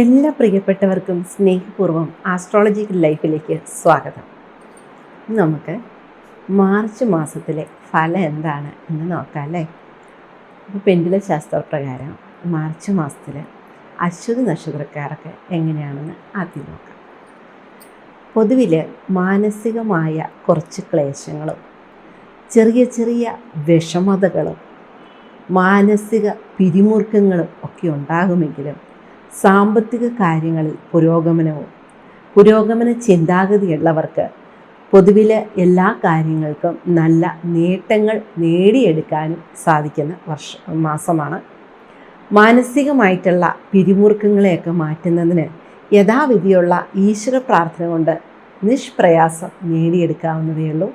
എല്ലാ പ്രിയപ്പെട്ടവർക്കും സ്നേഹപൂർവം ആസ്ട്രോളജിക്കൽ ലൈഫിലേക്ക് സ്വാഗതം. നമുക്ക് മാർച്ച് മാസത്തിലെ ഫലം എന്താണ് എന്ന് നോക്കാം അല്ലേ? അപ്പോൾ പെൻഡുല ശാസ്ത്രപ്രകാരം മാർച്ച് മാസത്തിൽ അശ്വതി നക്ഷത്രക്കാർക്ക് എങ്ങനെയാണെന്ന് ആദ്യം നോക്കാം. പൊതുവിൽ മാനസികമായ കുറച്ച് ക്ലേശങ്ങളും ചെറിയ ചെറിയ വിഷമതകളും മാനസിക പിരിമുറുക്കങ്ങളും ഒക്കെ ഉണ്ടാകുമെങ്കിലും സാമ്പത്തിക കാര്യങ്ങളിൽ പുരോഗമനവും പുരോഗമന ചിന്താഗതിയുള്ളവർക്ക് പൊതുവിലെ എല്ലാ കാര്യങ്ങൾക്കും നല്ല നേട്ടങ്ങൾ നേടിയെടുക്കാനും സാധിക്കുന്ന വർഷ മാസമാണ്. മാനസികമായിട്ടുള്ള പിരിമുറുക്കങ്ങളെയൊക്കെ മാറ്റുന്നതിന് യഥാവിധിയുള്ള ഈശ്വര പ്രാർത്ഥന കൊണ്ട് നിഷ്പ്രയാസം നേടിയെടുക്കാവുന്നതേയുള്ളൂ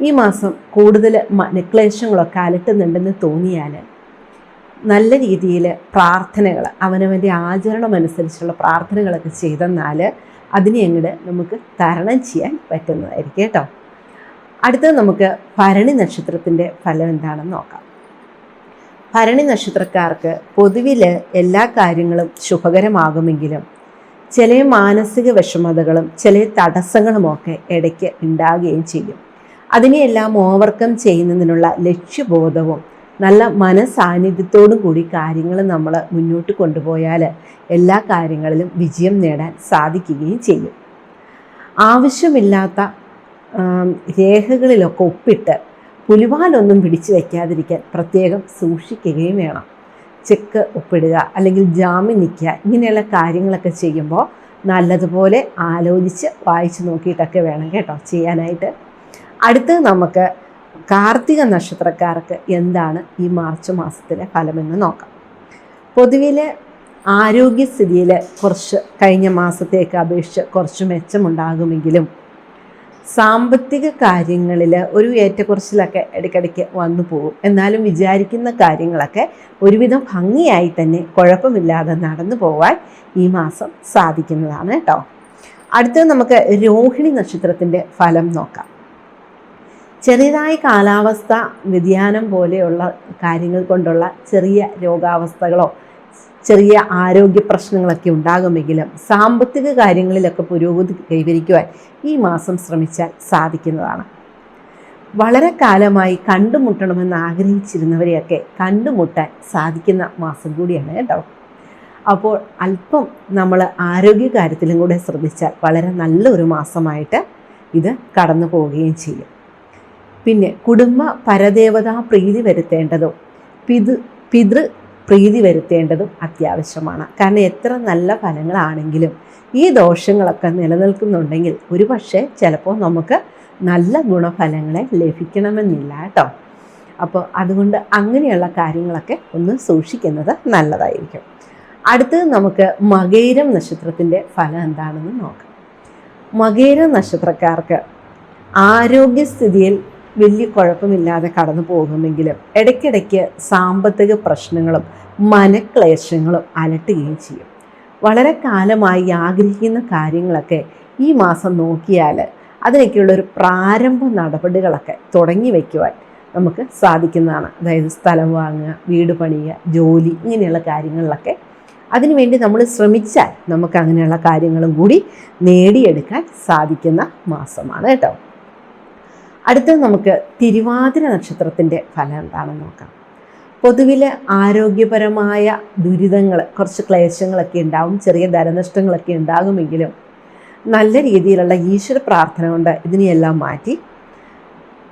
ഈ മാസം കൂടുതൽ മനക്ലേശങ്ങളൊക്കെ അലട്ടുന്നുണ്ടെന്ന് തോന്നിയാൽ നല്ല രീതിയിൽ പ്രാർത്ഥനകൾ അവനവന്റെ ആചരണം അനുസരിച്ചുള്ള പ്രാർത്ഥനകളൊക്കെ ചെയ്തെന്നാൽ അതിനെ അങ്ങോട്ട് നമുക്ക് തരണം ചെയ്യാൻ പറ്റുന്നതായിരിക്കും കേട്ടോ. അടുത്തത് നമുക്ക് ഭരണി നക്ഷത്രത്തിന്റെ ഫലം എന്താണെന്ന് നോക്കാം. ഭരണി നക്ഷത്രക്കാർക്ക് പൊതുവിൽ എല്ലാ കാര്യങ്ങളും ശുഭകരമാകുമെങ്കിലും ചില മാനസിക വിഷമതകളും ചില തടസ്സങ്ങളുമൊക്കെ ഇടയ്ക്ക് ഉണ്ടാകുകയും ചെയ്യും. അതിനെയെല്ലാം ഓവർകം ചെയ്യുന്നതിനുള്ള ലക്ഷ്യബോധവും നല്ല മനസാന്നിധ്യത്തോടും കൂടി കാര്യങ്ങൾ നമ്മൾ മുന്നോട്ട് കൊണ്ടുപോയാൽ എല്ലാ കാര്യങ്ങളിലും വിജയം നേടാൻ സാധിക്കുകയും ചെയ്യും. ആവശ്യമില്ലാത്ത രേഖകളിലൊക്കെ ഒപ്പിട്ട് പുലിവാലൊന്നും പിടിച്ചു വയ്ക്കാതിരിക്കാൻ പ്രത്യേകം സൂക്ഷിക്കുകയും വേണം. ചെക്ക് ഒപ്പിടുക അല്ലെങ്കിൽ ജാമ്യം നിൽക്കുക ഇങ്ങനെയുള്ള കാര്യങ്ങളൊക്കെ ചെയ്യുമ്പോൾ നല്ലതുപോലെ ആലോചിച്ച് വായിച്ചു നോക്കിയിട്ടൊക്കെ വേണം കേട്ടോ ചെയ്യാനായിട്ട്. അടുത്തത് നമുക്ക് കാർത്തിക നക്ഷത്രക്കാർക്ക് എന്താണ് ഈ മാർച്ച് മാസത്തിലെ ഫലമെന്ന് നോക്കാം. പൊതുവിലെ ആരോഗ്യസ്ഥിതിയിൽ കുറച്ച് കഴിഞ്ഞ മാസത്തേക്ക് അപേക്ഷിച്ച് കുറച്ച് മെച്ചമുണ്ടാകുമെങ്കിലും സാമ്പത്തിക കാര്യങ്ങളിൽ ഒരു ഏറ്റക്കുറച്ചിലൊക്കെ ഇടയ്ക്കിടയ്ക്ക് വന്നു പോകും. എന്നാലും വിചാരിക്കുന്ന കാര്യങ്ങളൊക്കെ ഒരുവിധം ഭംഗിയായി തന്നെ കുഴപ്പമില്ലാതെ നടന്നു പോകാൻ ഈ മാസം സാധിക്കുന്നതാണ് കേട്ടോ. അടുത്തത് നമുക്ക് രോഹിണി നക്ഷത്രത്തിന്റെ ഫലം നോക്കാം. ചെറിയതായ കാലാവസ്ഥ വ്യതിയാനം പോലെയുള്ള കാര്യങ്ങൾ കൊണ്ടുള്ള ചെറിയ രോഗാവസ്ഥകളോ ചെറിയ ആരോഗ്യ പ്രശ്നങ്ങളൊക്കെ ഉണ്ടാകുമെങ്കിലും സാമ്പത്തിക കാര്യങ്ങളിലൊക്കെ പുരോഗതി കൈവരിക്കുവാൻ ഈ മാസം ശ്രമിച്ചാൽ സാധിക്കുന്നതാണ്. വളരെ കാലമായി കണ്ടുമുട്ടണമെന്ന് ആഗ്രഹിച്ചിരുന്നവരെയൊക്കെ കണ്ടുമുട്ടാൻ സാധിക്കുന്ന മാസം കൂടിയാണ് കേട്ടോ. അപ്പോൾ അല്പം നമ്മൾ ആരോഗ്യ കാര്യത്തിലും കൂടെ ശ്രദ്ധിച്ചാൽ വളരെ നല്ലൊരു മാസമായിട്ട് ഇത് കടന്നു പോവുകയും ചെയ്യും. പിന്നെ കുടുംബ പരദേവതാ പ്രീതി വരുത്തേണ്ടതും പിതൃ പിതൃ പ്രീതി വരുത്തേണ്ടതും അത്യാവശ്യമാണ്. കാരണം എത്ര നല്ല ഫലങ്ങളാണെങ്കിലും ഈ ദോഷങ്ങളൊക്കെ നിലനിൽക്കുന്നുണ്ടെങ്കിൽ ഒരു പക്ഷേ ചിലപ്പോൾ നമുക്ക് നല്ല ഗുണഫലങ്ങളെ ലഭിക്കണമെന്നില്ല കേട്ടോ. അപ്പോൾ അതുകൊണ്ട് അങ്ങനെയുള്ള കാര്യങ്ങളൊക്കെ ഒന്ന് സൂക്ഷിക്കുന്നത് നല്ലതായിരിക്കും. അടുത്തത് നമുക്ക് മകേരം നക്ഷത്രത്തിന്റെ ഫലം എന്താണെന്ന് നോക്കാം. മകേരം നക്ഷത്രക്കാർക്ക് ആരോഗ്യസ്ഥിതിയിൽ വലിയ കുഴപ്പമില്ലാതെ കടന്നു പോകുമെങ്കിലും ഇടയ്ക്കിടയ്ക്ക് സാമ്പത്തിക പ്രശ്നങ്ങളും മനക്ലേശങ്ങളും അലട്ടുകയും ചെയ്യും. വളരെ കാലമായി ആഗ്രഹിക്കുന്ന കാര്യങ്ങളൊക്കെ ഈ മാസം നോക്കിയാൽ അതിനൊക്കെയുള്ളൊരു പ്രാരംഭ നടപടികളൊക്കെ തുടങ്ങി വയ്ക്കുവാൻ നമുക്ക് സാധിക്കുന്നതാണ്. അതായത് സ്ഥലം വാങ്ങുക വീട് പണിയുക ജോലി ഇങ്ങനെയുള്ള കാര്യങ്ങളിലൊക്കെ അതിനുവേണ്ടി നമ്മൾ ശ്രമിച്ചാൽ നമുക്ക് അങ്ങനെയുള്ള കാര്യങ്ങളും കൂടി നേടിയെടുക്കാൻ സാധിക്കുന്ന മാസമാണ് കേട്ടോ. അടുത്തത് നമുക്ക് തിരുവാതിര നക്ഷത്രത്തിന്റെ ഫലം എന്താണെന്ന് നോക്കാം. പൊതുവിൽ ആരോഗ്യപരമായ ദുരിതങ്ങൾ കുറച്ച് ക്ലേശങ്ങളൊക്കെ ഉണ്ടാവും ചെറിയ ധനനഷ്ടങ്ങളൊക്കെ ഉണ്ടാകുമെങ്കിലും നല്ല രീതിയിലുള്ള ഈശ്വര പ്രാർത്ഥന കൊണ്ട് ഇതിനെയെല്ലാം മാറ്റി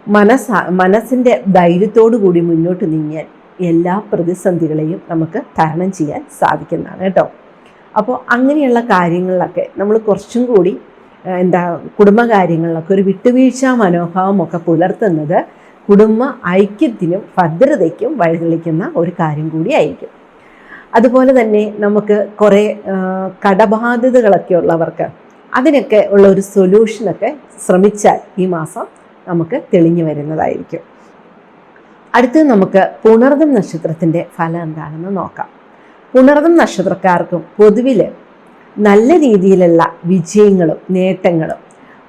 മനസ്സ മനസ്സിന്റെ ധൈര്യത്തോടു കൂടി മുന്നോട്ട് നീങ്ങിയാൽ എല്ലാ പ്രതിസന്ധികളെയും നമുക്ക് തരണം ചെയ്യാൻ സാധിക്കുന്നതാണ് കേട്ടോ. അപ്പോൾ അങ്ങനെയുള്ള കാര്യങ്ങളിലൊക്കെ നമ്മൾ കുറച്ചും കൂടി എന്താ കുടുംബകാര്യങ്ങളിലൊക്കെ ഒരു വിട്ടുവീഴ്ച മനോഭാവമൊക്കെ പുലർത്തുന്നത് കുടുംബ ഐക്യത്തിനും ഭദ്രതയ്ക്കും വഴിതെളിക്കുന്ന ഒരു കാര്യം കൂടിയായിരിക്കും. അതുപോലെ തന്നെ നമുക്ക് കുറേ കടബാധ്യതകളൊക്കെ ഉള്ളവർക്ക് അതിനൊക്കെ ഉള്ള ഒരു സൊല്യൂഷനൊക്കെ ശ്രമിച്ചാൽ ഈ മാസം നമുക്ക് തെളിഞ്ഞു വരുന്നതായിരിക്കും. അടുത്തത് നമുക്ക് പുണർദം നക്ഷത്രത്തിന്റെ ഫലം എന്താണെന്ന് നോക്കാം. പുണർദം നക്ഷത്രക്കാർക്കും പൊതുവിൽ നല്ല രീതിയിലുള്ള വിജയങ്ങളും നേട്ടങ്ങളും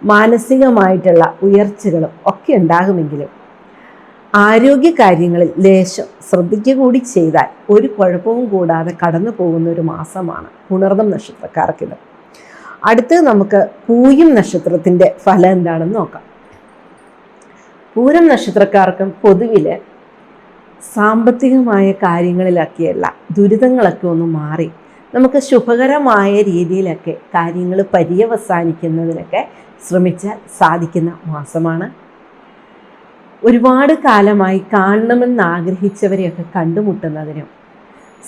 മാനസികമായിട്ടുള്ള ഉയർച്ചകളും ഒക്കെ ഉണ്ടാകുമെങ്കിലും ആരോഗ്യ കാര്യങ്ങളിൽ ലേശം ശ്രദ്ധിക്കുക കൂടി ചെയ്താൽ ഒരു കുഴപ്പവും കൂടാതെ കടന്നു പോകുന്ന ഒരു മാസമാണ് പുണർദം നക്ഷത്രക്കാർക്കിത്. അടുത്ത് നമുക്ക് പൂയം നക്ഷത്രത്തിന്റെ ഫലം എന്താണെന്ന് നോക്കാം. പൂരം നക്ഷത്രക്കാർക്കും പൊതുവിൽ സാമ്പത്തികമായ കാര്യങ്ങളിലൊക്കെയല്ല ദുരിതങ്ങളൊക്കെ ഒന്ന് മാറി നമുക്ക് ശുഭകരമായ രീതിയിലൊക്കെ കാര്യങ്ങൾ പര്യവസാനിക്കുന്നതിനൊക്കെ ശ്രമിച്ചാൽ സാധിക്കുന്ന മാസമാണ്. ഒരുപാട് കാലമായി കാണണമെന്ന് ആഗ്രഹിച്ചവരെയൊക്കെ കണ്ടുമുട്ടുന്നതിനും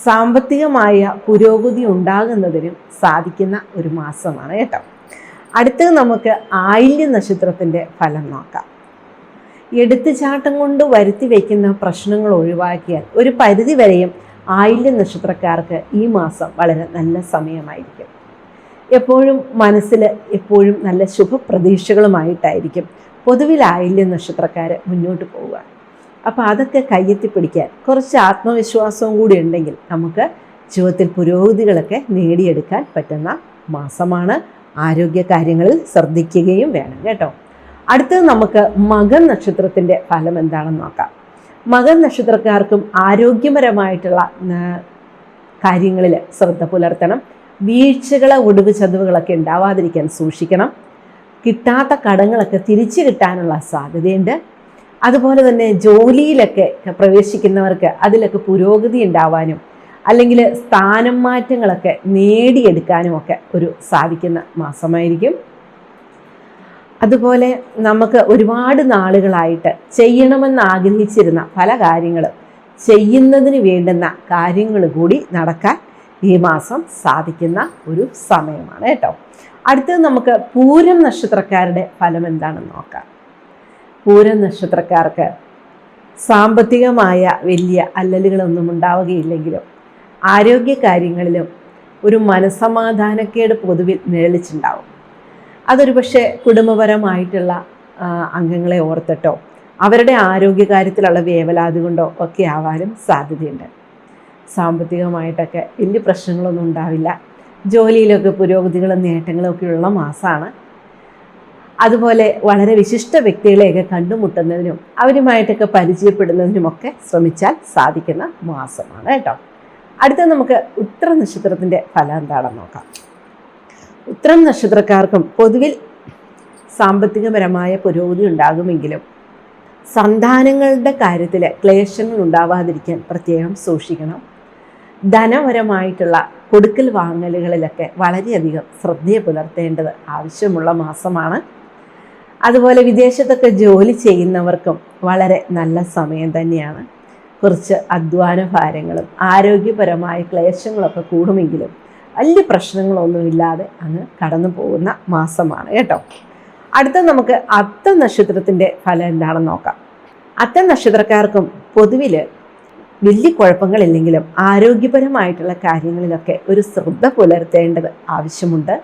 സാമ്പത്തികമായ പുരോഗതി ഉണ്ടാകുന്നതിനും സാധിക്കുന്ന ഒരു മാസമാണ് കേട്ടോ. അടുത്തത് നമുക്ക് ആയില്യ നക്ഷത്രത്തിന്റെ ഫലം നോക്കാം. എടുത്തുചാട്ടം കൊണ്ട് വരുത്തി വയ്ക്കുന്ന പ്രശ്നങ്ങൾ ഒഴിവാക്കിയാൽ ഒരു പരിധി വരെയും ആയില്യ നക്ഷത്രക്കാർക്ക് ഈ മാസം വളരെ നല്ല സമയമായിരിക്കും. എപ്പോഴും മനസ്സിൽ എപ്പോഴും നല്ല ശുഭപ്രതീക്ഷകളുമായിട്ടായിരിക്കും പൊതുവിൽ ആയില്യ നക്ഷത്രക്കാർ മുന്നോട്ട് പോവുക. അപ്പോൾ അതൊക്കെ കയ്യെത്തി പിടിക്കാൻ കുറച്ച് ആത്മവിശ്വാസവും കൂടി ഉണ്ടെങ്കിൽ നമുക്ക് ജീവിതത്തിൽ പുരോഗതികളൊക്കെ നേടിയെടുക്കാൻ പറ്റുന്ന മാസമാണ്. ആരോഗ്യ കാര്യങ്ങളിൽ ശ്രദ്ധിക്കുകയും വേണം കേട്ടോ. അടുത്തത് നമുക്ക് മകൻ നക്ഷത്രത്തിന്റെ ഫലം എന്താണെന്ന് നോക്കാം. മകൻ നക്ഷത്രക്കാർക്കും ആരോഗ്യപരമായിട്ടുള്ള കാര്യങ്ങളിൽ ശ്രദ്ധ പുലർത്തണം. വീഴ്ചകളെ ഒടിവ് ചതവുകളൊക്കെ ഉണ്ടാവാതിരിക്കാൻ സൂക്ഷിക്കണം. കിട്ടാത്ത കടങ്ങളൊക്കെ തിരിച്ചു കിട്ടാനുള്ള സാധ്യതയുണ്ട്. അതുപോലെ തന്നെ ജോലിയിലൊക്കെ പ്രവേശിക്കുന്നവർക്ക് അതിലൊക്കെ പുരോഗതി ഉണ്ടാവാനും അല്ലെങ്കിൽ സ്ഥാനം മാറ്റങ്ങളൊക്കെ നേടിയെടുക്കാനും ഒക്കെ ഒരു സാധിക്കുന്ന മാസമായിരിക്കും. അതുപോലെ നമുക്ക് ഒരുപാട് നാളുകളായിട്ട് ചെയ്യണമെന്ന് ആഗ്രഹിച്ചിരുന്ന പല കാര്യങ്ങളും ചെയ്യുന്നതിന് വേണ്ടുന്ന കാര്യങ്ങൾ കൂടി നടക്കാൻ ഈ മാസം സാധിക്കുന്ന ഒരു സമയമാണ് കേട്ടോ. അടുത്തത് നമുക്ക് പൂരം നക്ഷത്രക്കാരുടെ ഫലം എന്താണെന്ന് നോക്കാം. പൂരം നക്ഷത്രക്കാർക്ക് സാമ്പത്തികമായ വലിയ അല്ലലുകളൊന്നും ഉണ്ടാവുകയില്ലെങ്കിലും ആരോഗ്യ കാര്യങ്ങളിലും ഒരു മനസമാധാനക്കേട് പൊതുവിൽ നിഴലിച്ചുണ്ടാവും അതൊരു പക്ഷേ കുടുംബപരമായിട്ടുള്ള അംഗങ്ങളെ ഓർത്തിട്ടോ അവരുടെ ആരോഗ്യകാര്യത്തിലുള്ള വേവലാതി കൊണ്ടോ ഒക്കെ ആവാനും സാധ്യതയുണ്ട്. സാമ്പത്തികമായിട്ടൊക്കെ വലിയ പ്രശ്നങ്ങളൊന്നും ഉണ്ടാവില്ല. ജോലിയിലൊക്കെ പുരോഗതികളും നേട്ടങ്ങളും ഒക്കെ ഉള്ള മാസമാണ് അതുപോലെ വളരെ വിശിഷ്ട വ്യക്തികളെയൊക്കെ കണ്ടുമുട്ടുന്നതിനും അവരുമായിട്ടൊക്കെ പരിചയപ്പെടുന്നതിനുമൊക്കെ ശ്രമിച്ചാൽ സാധിക്കുന്ന മാസമാണ് കേട്ടോ. അടുത്ത നമുക്ക് ഉത്തര നക്ഷത്രത്തിന്റെ ഫലം എന്താണെന്ന് നോക്കാം. ഉത്തരം നക്ഷത്രക്കാർക്കും പൊതുവിൽ സാമ്പത്തികപരമായ പുരോഗതി ഉണ്ടാകുമെങ്കിലും സന്താനങ്ങളുടെ കാര്യത്തിൽ ക്ലേശങ്ങൾ ഉണ്ടാവാതിരിക്കാൻ പ്രത്യേകം സൂക്ഷിക്കണം. ധനപരമായിട്ടുള്ള കൊടുക്കൽ വാങ്ങലുകളിലൊക്കെ വളരെയധികം ശ്രദ്ധയെ പുലർത്തേണ്ടത് ആവശ്യമുള്ള മാസമാണ്. അതുപോലെ വിദേശത്തൊക്കെ ജോലി ചെയ്യുന്നവർക്കും വളരെ നല്ല സമയം തന്നെയാണ്. കുറച്ച് അധ്വാന ഭാരങ്ങളും ആരോഗ്യപരമായ ക്ലേശങ്ങളൊക്കെ കൂടുമെങ്കിലും വലിയ പ്രശ്നങ്ങളൊന്നുമില്ലാതെ അങ്ങ് കടന്നു പോകുന്ന മാസമാണ് കേട്ടോ. അടുത്ത നമുക്ക് അത്ത നക്ഷത്രത്തിന്റെ ഫലം എന്താണെന്ന് നോക്കാം. അത്ത നക്ഷത്രക്കാർക്കും പൊതുവിൽ വലിയ കുഴപ്പങ്ങളില്ലെങ്കിലും ആരോഗ്യപരമായിട്ടുള്ള കാര്യങ്ങളിലൊക്കെ ഒരു ശ്രദ്ധ പുലർത്തേണ്ടത് ആവശ്യമുണ്ട്.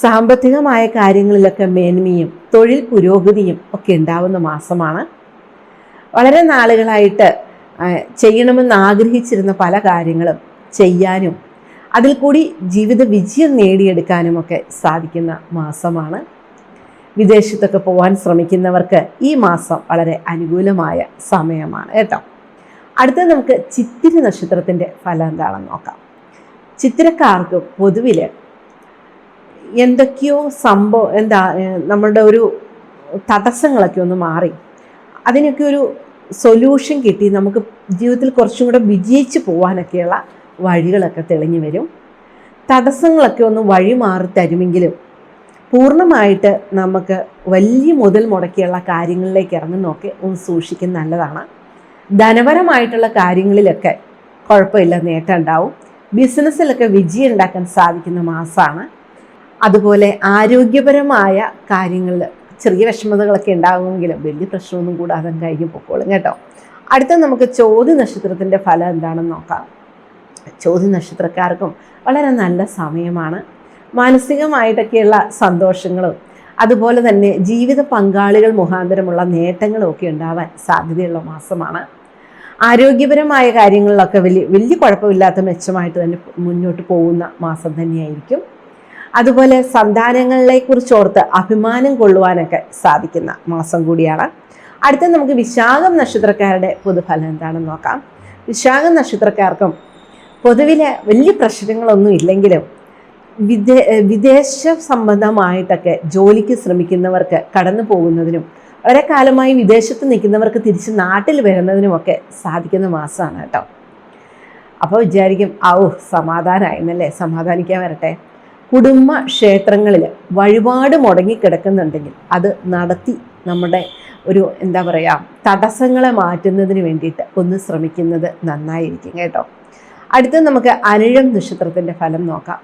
സാമ്പത്തികമായ കാര്യങ്ങളിലൊക്കെ മേന്മയും തൊഴിൽ പുരോഗതിയും ഒക്കെ ഉണ്ടാവുന്ന മാസമാണ്. വളരെ നാളുകളായിട്ട് ചെയ്യണമെന്ന് ആഗ്രഹിച്ചിരുന്ന പല കാര്യങ്ങളും ചെയ്യാനും അതിൽ കൂടി ജീവിത വിജയം നേടിയെടുക്കാനുമൊക്കെ സാധിക്കുന്ന മാസമാണ്. വിദേശത്തൊക്കെ പോകാൻ ശ്രമിക്കുന്നവർക്ക് ഈ മാസം വളരെ അനുകൂലമായ സമയമാണ് കേട്ടോ. അടുത്ത നമുക്ക് ചിത്തിര നക്ഷത്രത്തിന്റെ ഫലം എന്താണെന്ന് നോക്കാം. ചിത്തിരക്കാർക്ക് പൊതുവിൽ എന്തൊക്കെയോ സംഭവം എന്താ നമ്മളുടെ ഒരു തടസ്സങ്ങളൊക്കെ ഒന്ന് മാറി. അതിനൊക്കെ ഒരു സൊല്യൂഷൻ കിട്ടി. നമുക്ക് ജീവിതത്തിൽ കുറച്ചും കൂടെ വിജയിച്ച് പോകാനൊക്കെയുള്ള വഴികളൊക്കെ തെളിഞ്ഞു വരും. തടസ്സങ്ങളൊക്കെ ഒന്ന് വഴി മാറി തരുമെങ്കിലും പൂർണമായിട്ട് നമുക്ക് വലിയ മുതൽ മുടക്കിയുള്ള കാര്യങ്ങളിലേക്ക് ഇറങ്ങുന്നൊക്കെ ഒന്ന് സൂക്ഷിക്കുന്ന നല്ലതാണ്. ധനപരമായിട്ടുള്ള കാര്യങ്ങളിലൊക്കെ കുഴപ്പമില്ല നേട്ടം ഉണ്ടാവും. ബിസിനസ്സിലൊക്കെ വിജയം ഉണ്ടാക്കാൻ സാധിക്കുന്ന മാസമാണ്. അതുപോലെ ആരോഗ്യപരമായ കാര്യങ്ങളിൽ ചെറിയ വിഷമതകളൊക്കെ ഉണ്ടാകുമെങ്കിലും വലിയ പ്രശ്നമൊന്നും കൂടാതെ കഴിഞ്ഞ് പൊക്കോളും കേട്ടോ. അടുത്ത നമുക്ക് ചോദ്യ നക്ഷത്രത്തിന്റെ ഫലം എന്താണെന്ന് നോക്കാം. ചോദ്യ നക്ഷത്രക്കാർക്കും വളരെ നല്ല സമയമാണ്. മാനസികമായിട്ടൊക്കെയുള്ള സന്തോഷങ്ങളും അതുപോലെ തന്നെ ജീവിത പങ്കാളികൾ മുഖാന്തരമുള്ള നേട്ടങ്ങളും ഒക്കെ ഉണ്ടാവാൻ സാധ്യതയുള്ള മാസമാണ്. ആരോഗ്യപരമായ കാര്യങ്ങളിലൊക്കെ വലിയ വലിയ കുഴപ്പമില്ലാത്ത മെച്ചമായിട്ട് തന്നെ മുന്നോട്ട് പോകുന്ന മാസം തന്നെയായിരിക്കും. അതുപോലെ സന്താനങ്ങളെ കുറിച്ച് ഓർത്ത് അഭിമാനം കൊള്ളുവാനൊക്കെ സാധിക്കുന്ന മാസം കൂടിയാണ്. അടുത്ത നമുക്ക് വിശാഖം നക്ഷത്രക്കാരുടെ പൊതുഫലം എന്താണെന്ന് നോക്കാം. വിശാഖം നക്ഷത്രക്കാർക്കും പൊതുവിലെ വലിയ പ്രശ്നങ്ങളൊന്നും ഇല്ലെങ്കിലും വിദേ വിദേശ സംബന്ധമായിട്ടൊക്കെ ജോലിക്ക് ശ്രമിക്കുന്നവർക്ക് കടന്നു പോകുന്നതിനും ഒരേ കാലമായി വിദേശത്ത് നിൽക്കുന്നവർക്ക് തിരിച്ച് നാട്ടിൽ വരുന്നതിനുമൊക്കെ സാധിക്കുന്ന മാസമാണ് കേട്ടോ. അപ്പോൾ വിചാരിക്കും ഔ സമാധാനമായിരുന്നല്ലേ സമാധാനിക്കാൻ വരട്ടെ. കുടുംബ ക്ഷേത്രങ്ങളിൽ വഴിപാട് മുടങ്ങിക്കിടക്കുന്നുണ്ടെങ്കിൽ അത് നടത്തി നമ്മുടെ ഒരു എന്താ പറയുക തടസ്സങ്ങളെ മാറ്റുന്നതിന് വേണ്ടിയിട്ട് ഒന്ന് ശ്രമിക്കുന്നത് നന്നായിരിക്കും കേട്ടോ. അടുത്ത് നമുക്ക് അനിഴം നക്ഷത്രത്തിന്റെ ഫലം നോക്കാം.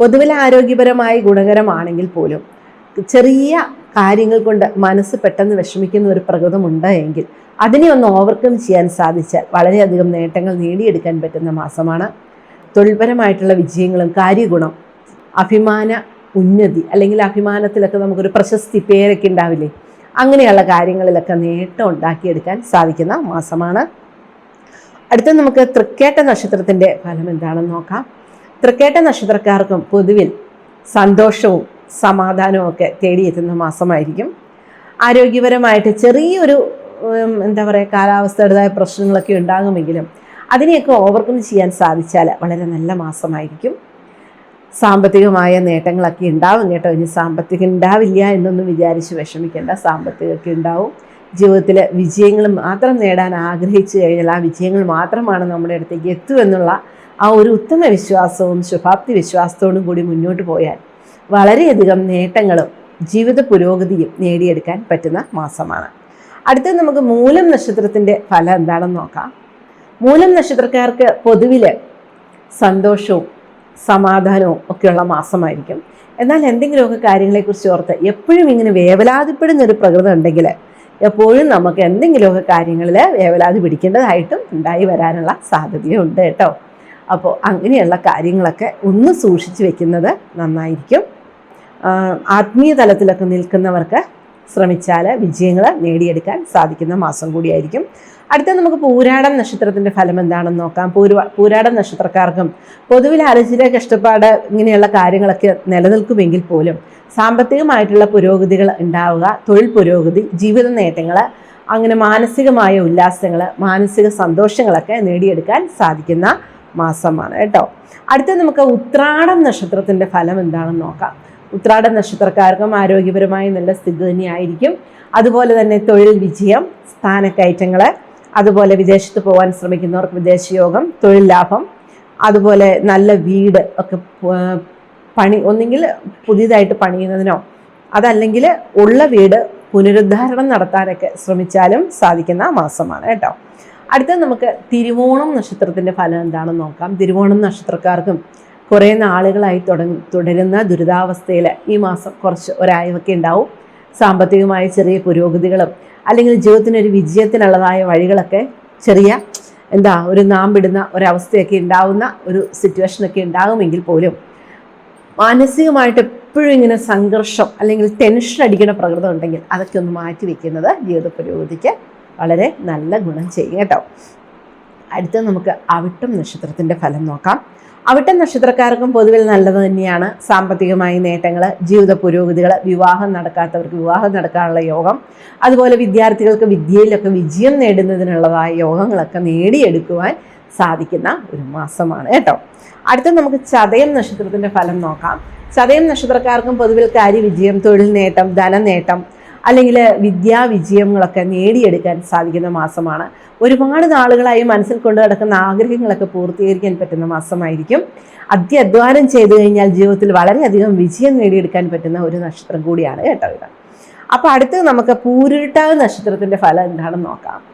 പൊതുവിൽ ആരോഗ്യപരമായി ഗുണകരമാണെങ്കിൽ പോലും ചെറിയ കാര്യങ്ങൾ കൊണ്ട് മനസ്സ് പെട്ടെന്ന് വിഷമിക്കുന്ന ഒരു പ്രകൃതമുണ്ട് എങ്കിൽ അതിനെ ഒന്ന് ഓവർകം ചെയ്യാൻ സാധിച്ചാൽ വളരെയധികം നേട്ടങ്ങൾ നേടിയെടുക്കാൻ പറ്റുന്ന മാസമാണ്. തൊഴിൽപരമായിട്ടുള്ള വിജയങ്ങളും കാര്യഗുണം അഭിമാന ഉന്നതി അല്ലെങ്കിൽ അഭിമാനത്തിലൊക്കെ നമുക്കൊരു പ്രശസ്തി പേരൊക്കെ ഉണ്ടാവില്ലേ? അങ്ങനെയുള്ള കാര്യങ്ങളിലൊക്കെ നേട്ടം ഉണ്ടാക്കിയെടുക്കാൻ സാധിക്കുന്ന മാസമാണ്. അടുത്ത നമുക്ക് തൃക്കേട്ട നക്ഷത്രത്തിന്റെ ഫലം എന്താണെന്ന് നോക്കാം. തൃക്കേട്ട നക്ഷത്രക്കാർക്കും പൊതുവിൽ സന്തോഷവും സമാധാനവും ഒക്കെ തേടിയെത്തുന്ന മാസമായിരിക്കും. ആരോഗ്യപരമായിട്ട് ചെറിയൊരു എന്താ പറയുക കാലാവസ്ഥയുടേതായ പ്രശ്നങ്ങളൊക്കെ ഉണ്ടാകുമെങ്കിലും അതിനെയൊക്കെ ഓവർകം ചെയ്യാൻ സാധിച്ചാൽ വളരെ നല്ല മാസമായിരിക്കും. സാമ്പത്തികമായ നേട്ടങ്ങളൊക്കെ ഉണ്ടാവും കേട്ടോ. ഇനി സാമ്പത്തികം ഉണ്ടാവില്ല എന്നൊന്നും വിചാരിച്ച് വിഷമിക്കേണ്ട. സാമ്പത്തികമൊക്കെ ഉണ്ടാവും. ജീവിതത്തിൽ വിജയങ്ങൾ മാത്രം നേടാൻ ആഗ്രഹിച്ചു കഴിഞ്ഞാൽ ആ വിജയങ്ങൾ മാത്രമാണ് നമ്മുടെ അടുത്തേക്ക് എത്തുമെന്നുള്ള ആ ഒരു ഉത്തമ വിശ്വാസവും ശുഭാപ്തി വിശ്വാസത്തോടും കൂടി മുന്നോട്ട് പോയാൽ വളരെയധികം നേട്ടങ്ങളും ജീവിത പുരോഗതിയും നേടിയെടുക്കാൻ പറ്റുന്ന മാസമാണ്. അടുത്തത് നമുക്ക് മൂലം നക്ഷത്രത്തിന്റെ ഫലം എന്താണെന്ന് നോക്കാം. മൂലം നക്ഷത്രക്കാർക്ക് പൊതുവിൽ സന്തോഷവും സമാധാനവും ഒക്കെയുള്ള മാസമായിരിക്കും. എന്നാൽ എന്തെങ്കിലുമൊക്കെ കാര്യങ്ങളെക്കുറിച്ച് ഓർത്ത് എപ്പോഴും ഇങ്ങനെ വേവലാതിപ്പെടുന്ന ഒരു പ്രകൃതം ഉണ്ടെങ്കിൽ എപ്പോഴും നമുക്ക് എന്തെങ്കിലുമൊക്കെ കാര്യങ്ങളിൽ വേവലാതി പിടിക്കേണ്ടതായിട്ടും ഉണ്ടായി വരാനുള്ള സാധ്യതയുണ്ട് കേട്ടോ. അപ്പോൾ അങ്ങനെയുള്ള കാര്യങ്ങളൊക്കെ ഒന്ന് സൂക്ഷിച്ചു വെക്കുന്നത് നന്നായിരിക്കും. ആത്മീയ തലത്തിലൊക്കെ നിൽക്കുന്നവർക്ക് ശ്രമിച്ചാൽ വിജയങ്ങൾ നേടിയെടുക്കാൻ സാധിക്കുന്ന മാസം കൂടിയായിരിക്കും. അടുത്ത നമുക്ക് പൂരാടം നക്ഷത്രത്തിന്റെ ഫലം എന്താണെന്ന് നോക്കാം. പൂര പൂരാടം നക്ഷത്രക്കാർക്കും പൊതുവിൽ അലച്ചിലെ കഷ്ടപ്പാട് ഇങ്ങനെയുള്ള കാര്യങ്ങളൊക്കെ നിലനിൽക്കുമെങ്കിൽ പോലും സാമ്പത്തികമായിട്ടുള്ള പുരോഗതികൾ ഉണ്ടാവുക തൊഴിൽ പുരോഗതി ജീവിത നേട്ടങ്ങൾ അങ്ങനെ മാനസികമായ ഉല്ലാസങ്ങൾ മാനസിക സന്തോഷങ്ങളൊക്കെ നേടിയെടുക്കാൻ സാധിക്കുന്ന മാസമാണ് കേട്ടോ. അടുത്ത നമുക്ക് ഉത്രാടം നക്ഷത്രത്തിന്റെ ഫലം എന്താണെന്ന് നോക്കാം. ഉത്രാടം നക്ഷത്രക്കാർക്കും ആരോഗ്യപരമായി നല്ല സ്ഥിതി തന്നെയായിരിക്കും. അതുപോലെ തന്നെ തൊഴിൽ വിജയം സ്ഥാനക്കയറ്റങ്ങൾ അതുപോലെ വിദേശത്ത് പോകാൻ ശ്രമിക്കുന്നവർക്ക് വിദേശയോഗം തൊഴിൽ ലാഭം അതുപോലെ നല്ല വീട് ഒക്കെ പണി ഒന്നെങ്കിൽ പുതിയതായിട്ട് പണിയുന്നതിനോ അതല്ലെങ്കിൽ ഉള്ള വീട് പുനരുദ്ധാരണം നടത്താനൊക്കെ ശ്രമിച്ചാലും സാധിക്കുന്ന മാസമാണ് കേട്ടോ. അടുത്തത് നമുക്ക് തിരുവോണം നക്ഷത്രത്തിന്റെ ഫലം എന്താണെന്ന് നോക്കാം. തിരുവോണം നക്ഷത്രക്കാർക്കും കുറേ നാളുകളായി തുടങ്ങി തുടരുന്ന ദുരിതാവസ്ഥയിൽ ഈ മാസം കുറച്ച് ഒരാഴ്ചയൊക്കെ ഉണ്ടാവും. സാമ്പത്തികമായ ചെറിയ പുരോഗതികളും അല്ലെങ്കിൽ ജീവിതത്തിനൊരു വിജയത്തിനുള്ളതായ വഴികളൊക്കെ ചെറിയ എന്താ ഒരു നാമ്പിടുന്ന ഒരവസ്ഥയൊക്കെ ഉണ്ടാവുന്ന ഒരു സിറ്റുവേഷനൊക്കെ ഉണ്ടാകുമെങ്കിൽ പോലും മാനസികമായിട്ട് എപ്പോഴും ഇങ്ങനെ സംഘർഷം അല്ലെങ്കിൽ ടെൻഷൻ അടിക്കുന്ന പ്രകൃതം ഉണ്ടെങ്കിൽ അതൊക്കെ ഒന്ന് മാറ്റി വെക്കുന്നത് ജീവിത പുരോഗതിക്ക് വളരെ നല്ല ഗുണം ചെയ്യും കേട്ടോ. അടുത്ത നമുക്ക് അവിട്ടം നക്ഷത്രത്തിന്റെ ഫലം നോക്കാം. അവിട്ടം നക്ഷത്രക്കാർക്കും പൊതുവിൽ നല്ലത് തന്നെയാണ്. സാമ്പത്തികമായ നേട്ടങ്ങൾ ജീവിത പുരോഗതികൾ വിവാഹം നടക്കാത്തവർക്ക് വിവാഹം നടക്കാനുള്ള യോഗം അതുപോലെ വിദ്യാർത്ഥികൾക്ക് വിദ്യയിലൊക്കെ വിജയം നേടുന്നതിനുള്ളതായ യോഗങ്ങളൊക്കെ നേടിയെടുക്കുവാൻ സാധിക്കുന്ന ഒരു മാസമാണ് കേട്ടോ. അടുത്ത നമുക്ക് ചതയം നക്ഷത്രത്തിന്റെ ഫലം നോക്കാം. ചതയം നക്ഷത്രക്കാർക്കും പൊതുവിൽ കാര്യവിജയം തൊഴിൽ നേട്ടം ധനനേട്ടം അല്ലെങ്കിൽ വിദ്യാവിജയങ്ങളൊക്കെ നേടിയെടുക്കാൻ സാധിക്കുന്ന മാസമാണ്. ഒരുപാട് നാളുകളായി മനസ്സിൽ കൊണ്ടു നടക്കുന്ന ആഗ്രഹങ്ങളൊക്കെ പൂർത്തീകരിക്കാൻ പറ്റുന്ന മാസമായിരിക്കും. അത്യധ്വാനം ചെയ്തു കഴിഞ്ഞാൽ ജീവിതത്തിൽ വളരെയധികം വിജയം നേടിയെടുക്കാൻ പറ്റുന്ന ഒരു നക്ഷത്രം കൂടിയാണ് കേട്ടോ ഇത്. അപ്പോൾ അടുത്ത് നമുക്ക് പൂരുരുട്ടാവ് നക്ഷത്രത്തിന്റെ ഫലം എന്താണെന്ന് നോക്കാം.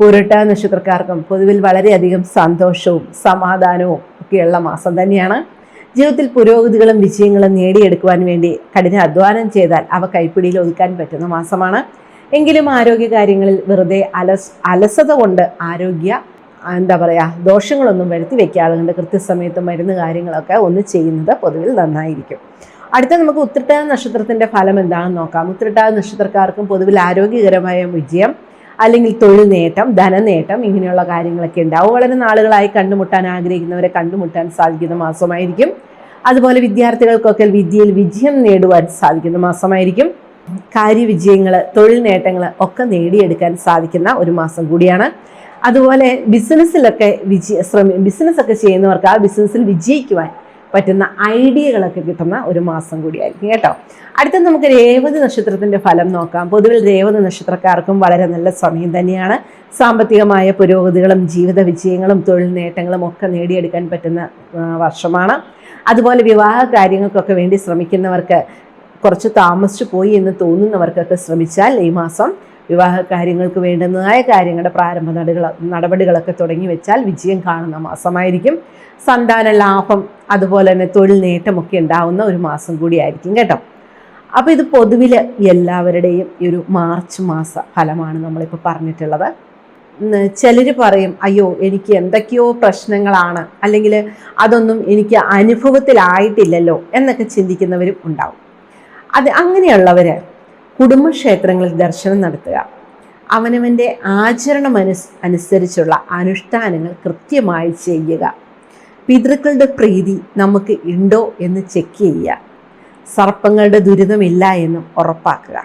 പൂരുരുട്ടാവ് നക്ഷത്രക്കാർക്കും പൊതുവിൽ വളരെയധികം സന്തോഷവും സമാധാനവും ഒക്കെയുള്ള മാസം തന്നെയാണ്. ജീവിതത്തിൽ പുരോഗതികളും വിജയങ്ങളും നേടിയെടുക്കുവാൻ വേണ്ടി കഠിന അധ്വാനം ചെയ്താൽ അവ കൈപ്പിടിയിൽ ഒതുക്കാൻ പറ്റുന്ന മാസമാണ്. എങ്കിലും ആരോഗ്യ കാര്യങ്ങളിൽ വെറുതെ അലസ് അലസത കൊണ്ട് ആരോഗ്യ എന്താ പറയുക ദോഷങ്ങളൊന്നും വരുത്തി വെക്കാതെ കൃത്യസമയത്ത് മരുന്ന് കാര്യങ്ങളൊക്കെ ഒന്ന് ചെയ്യുന്നത് പൊതുവിൽ നന്നായിരിക്കും. അടുത്ത നമുക്ക് ഉത്രട്ടാതി നക്ഷത്രത്തിന്റെ ഫലം എന്താണെന്ന് നോക്കാം. ഉത്രട്ടാതി നക്ഷത്രക്കാർക്കും പൊതുവിൽ ആരോഗ്യകരമായ വിജയം അല്ലെങ്കിൽ തൊഴിൽ നേട്ടം ധനനേട്ടം ഇങ്ങനെയുള്ള കാര്യങ്ങളൊക്കെ ഉണ്ടാവും വളരെ നാളുകളായി കണ്ടുമുട്ടാൻ ആഗ്രഹിക്കുന്നവരെ കണ്ടുമുട്ടാൻ സാധിക്കുന്ന മാസമായിരിക്കും. അതുപോലെ വിദ്യാർത്ഥികൾക്കൊക്കെ വിദ്യയിൽ വിജയം നേടുവാൻ സാധിക്കുന്ന മാസമായിരിക്കും. കാര്യവിജയങ്ങൾ തൊഴിൽ നേട്ടങ്ങൾ ഒക്കെ നേടിയെടുക്കാൻ സാധിക്കുന്ന ഒരു മാസം കൂടിയാണ്. അതുപോലെ ബിസിനസ്സിലൊക്കെ വിജയ ശ്രമി ബിസിനസ്സൊക്കെ ചെയ്യുന്നവർക്ക് ആ ബിസിനസ്സിൽ വിജയിക്കുവാൻ പറ്റുന്ന ഐഡിയകളൊക്കെ കിട്ടുന്ന ഒരു മാസം കൂടിയായിരിക്കും കേട്ടോ. അടുത്ത നമുക്ക് രേവതി നക്ഷത്രത്തിന്റെ ഫലം നോക്കാം. പൊതുവിൽ രേവതി നക്ഷത്രക്കാർക്കും വളരെ നല്ല സമയം തന്നെയാണ്. സാമ്പത്തികമായ പുരോഗതികളും ജീവിത വിജയങ്ങളും തൊഴിൽ നേട്ടങ്ങളും ഒക്കെ നേടിയെടുക്കാൻ പറ്റുന്ന വർഷമാണ്. അതുപോലെ വിവാഹ കാര്യങ്ങൾക്കൊക്കെ വേണ്ടി ശ്രമിക്കുന്നവർക്ക് കുറച്ച് താമസിച്ചു പോയി എന്ന് തോന്നുന്നവർക്കൊക്കെ ശ്രമിച്ചാൽ ഈ മാസം വിവാഹ കാര്യങ്ങൾക്ക് വേണ്ടുന്നതായ കാര്യങ്ങളുടെ പ്രാരംഭ നടകൾ നടപടികളൊക്കെ തുടങ്ങി വെച്ചാൽ വിജയം കാണുന്ന മാസമായിരിക്കും. സന്താന ലാഭം അതുപോലെ തന്നെ തൊഴിൽ നേട്ടമൊക്കെ ഉണ്ടാവുന്ന ഒരു മാസം കൂടിയായിരിക്കും കേട്ടോ. അപ്പോൾ ഇത് പൊതുവിൽ എല്ലാവരുടെയും ഈ ഒരു മാർച്ച് മാസ ഫലമാണ് നമ്മളിപ്പോൾ പറഞ്ഞിട്ടുള്ളത്. ചിലർ പറയും അയ്യോ എനിക്ക് എന്തൊക്കെയോ പ്രശ്നങ്ങളാണ്. അല്ലെങ്കിൽ അതൊന്നും എനിക്ക് അനുഭവത്തിലായിട്ടില്ലല്ലോ എന്നൊക്കെ ചിന്തിക്കുന്നവരും ഉണ്ടാവും. അത് അങ്ങനെയുള്ളവർ കുടുംബക്ഷേത്രങ്ങളിൽ ദർശനം നടത്തുക. അവനവന്റെ ആചരണം അനുസ് അനുസരിച്ചുള്ള അനുഷ്ഠാനങ്ങൾ കൃത്യമായി ചെയ്യുക. പിതൃക്കളുടെ പ്രീതി നമുക്ക് ഉണ്ടോ എന്ന് ചെക്ക് ചെയ്യുക. സർപ്പങ്ങളുടെ ദുരിതമില്ല എന്നും ഉറപ്പാക്കുക.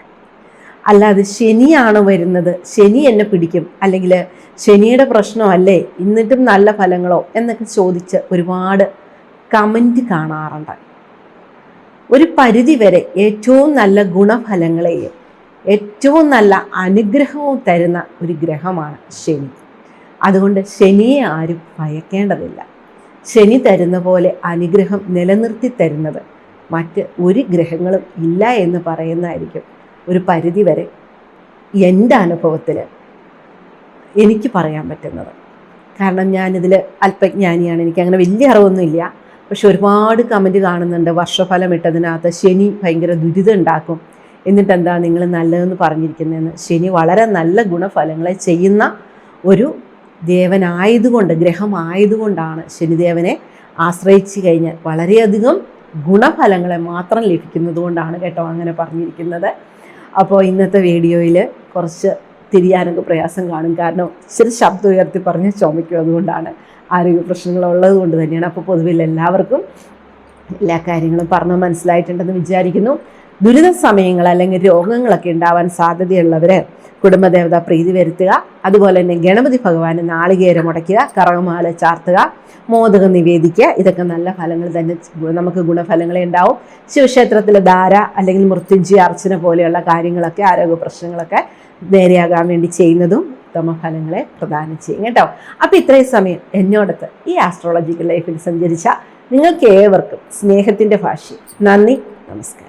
അല്ലാതെ ശനിയാണ് വരുന്നത് ശനി എന്നെ പിടിക്കും അല്ലെങ്കിൽ ശനിയുടെ പ്രശ്നമല്ലേ എന്നിട്ടും നല്ല ഫലങ്ങളോ എന്നൊക്കെ ചോദിച്ച് ഒരുപാട് കമന്റ് കാണാറുണ്ട്. ഒരു പരിധിവരെ ഏറ്റവും നല്ല ഗുണഫലങ്ങളെയും ഏറ്റവും നല്ല അനുഗ്രഹവും തരുന്ന ഒരു ഗ്രഹമാണ് ശനി. അതുകൊണ്ട് ശനിയെ ആരും ഭയക്കേണ്ടതില്ല. ശനി തരുന്ന പോലെ അനുഗ്രഹം നിലനിർത്തി തരുന്നത് മറ്റ് ഒരു ഗ്രഹങ്ങളും ഇല്ല എന്ന് പറയുന്നതായിരിക്കും ഒരു പരിധിവരെ എന്റെ അനുഭവത്തിൽ എനിക്ക് പറയാൻ പറ്റുന്നത്. കാരണം ഞാനിതിൽ അല്പജ്ഞാനിയാണ്. എനിക്ക് അങ്ങനെ വലിയ അറിവൊന്നുമില്ല. പക്ഷെ ഒരുപാട് കമന്റ് കാണുന്നുണ്ട്. വർഷഫലം ഇട്ടതിനകത്ത് ശനി ഭയങ്കര ദുരിതം ഉണ്ടാക്കും. എന്നിട്ട് എന്താ നിങ്ങൾ നല്ലതെന്ന് പറഞ്ഞിരിക്കുന്നതെന്ന്? ശനി വളരെ നല്ല ഗുണഫലങ്ങളെ ചെയ്യുന്ന ഒരു ദേവനായതുകൊണ്ട് ഗ്രഹമായതുകൊണ്ടാണ് ശനിദേവനെ ആശ്രയിച്ച് കഴിഞ്ഞാൽ വളരെയധികം ഗുണഫലങ്ങളെ മാത്രം ലഭിക്കുന്നത് കൊണ്ടാണ് കേട്ടോ അങ്ങനെ പറഞ്ഞിരിക്കുന്നത്. അപ്പോൾ ഇന്നത്തെ വീഡിയോയിൽ കുറച്ച് തിരിയാനൊക്കെ പ്രയാസം കാണും. കാരണം ഇച്ചിരി ശബ്ദം ഉയർത്തി പറഞ്ഞ് ചുമയ്ക്കും അതുകൊണ്ടാണ്. ആരോഗ്യ പ്രശ്നങ്ങൾ ഉള്ളത് കൊണ്ട് തന്നെയാണ്. അപ്പോൾ പൊതുവിൽ എല്ലാവർക്കും എല്ലാ കാര്യങ്ങളും പറഞ്ഞ് മനസ്സിലായിട്ടുണ്ടെന്ന് വിചാരിക്കുന്നു. ദുരിത സമയങ്ങൾ അല്ലെങ്കിൽ രോഗങ്ങളൊക്കെ ഉണ്ടാവാൻ സാധ്യതയുള്ളവർ കുടുംബദേവത പ്രീതി വരുത്തുക. അതുപോലെ തന്നെ ഗണപതി ഭഗവാന് നാളികേരം മുടക്കുക കറകമാല ചാർത്തുക മോദകം നിവേദിക്കുക. ഇതൊക്കെ നല്ല ഫലങ്ങൾ തന്നെ നമുക്ക് ഗുണഫലങ്ങളെ ഉണ്ടാവും. ശിവക്ഷേത്രത്തിലെ ധാര അല്ലെങ്കിൽ മൃത്യുഞ്ജയ അർച്ചന പോലെയുള്ള കാര്യങ്ങളൊക്കെ ആരോഗ്യ പ്രശ്നങ്ങളൊക്കെ നേരെയാകാൻ വേണ്ടി ചെയ്യുന്നതും ഉത്തമ ഫലങ്ങളെ പ്രദാനം ചെയ്യും കേട്ടോ. അപ്പോൾ ഇത്രയും സമയം എന്നോടത്ത് ഈ ആസ്ട്രോളജിക്കൽ ലൈഫിൽ സഞ്ചരിച്ച നിങ്ങൾക്ക് ഏവർക്കും സ്നേഹത്തിന്റെ ഭാഷയും നന്ദി നമസ്കാരം.